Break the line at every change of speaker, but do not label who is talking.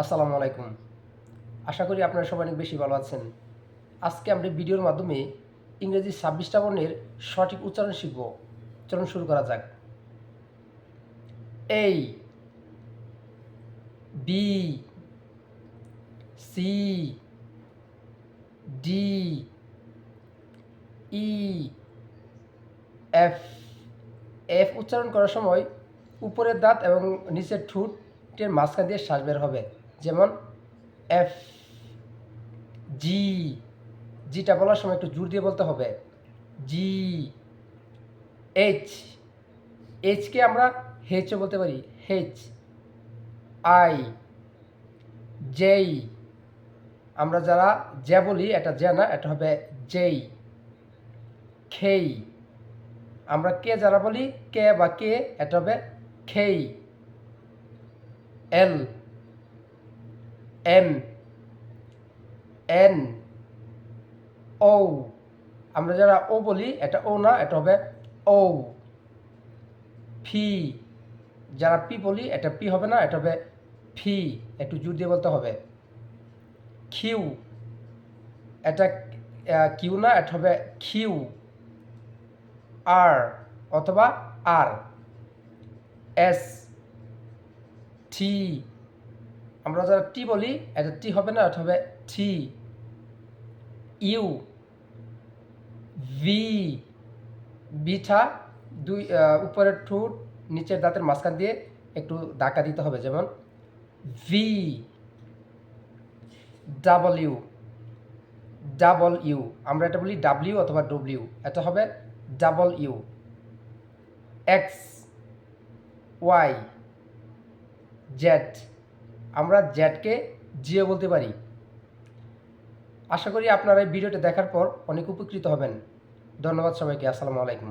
আসসালামু আলাইকুম। আশা করি আপনারা সবাই অনেক বেশি ভালো আছেন। আজকে আমরা ভিডিওর মাধ্যমে ইংরেজি ছাব্বিশটা বর্ণের সঠিক উচ্চারণ শিখব। চলুন শুরু করা যাক। এই B C D E F F উচ্চারণ করার সময় উপরের দাঁত এবং নিচের ঠোঁটের মাঝখান দিয়ে শ্বাস বের হবে। যেমন এফ জি জিটা বলার সময় একটু জোর দিয়ে বলতে হবে। জি এইচ এইচকে আমরা হেচও বলতে পারি। হেচ আই জেই আমরা যারা জে বলি এটা জে না এটা হবে জেই খেই আমরা কে যারা বলি কে বা কে এটা হবে খেই এল এম এন ও আমরা যারা ও বলি, এটা ও না, এটা হবে ও ফি যারা পি বলি, এটা পি হবে না, এটা হবে ফি একটু জোর দিয়ে বলতে হবে। কিউ এটা কিউ না, এটা হবে কিউ আর অথবা আর এস টি আমরা যারা টি বলি, এটা টি হবে না, এটা হবে টি ইউ ভি বিটা দুই উপরের ঠোঁট নিচের দাঁতের মাঝখান দিয়ে একটু ধাক্কা দিতে হবে, যেমন V double U double U আমরা এটা বলি ডাব্লিউ অথবা ডব্লিউ এটা হবে double U X Y Z আমরা জ্যাটকে জিও বলতে পারি। আশা করি আপনারা এই ভিডিওটা দেখার পর অনেক উপকৃত হবেন। ধন্যবাদ সবাইকে, আসসালামু আলাইকুম।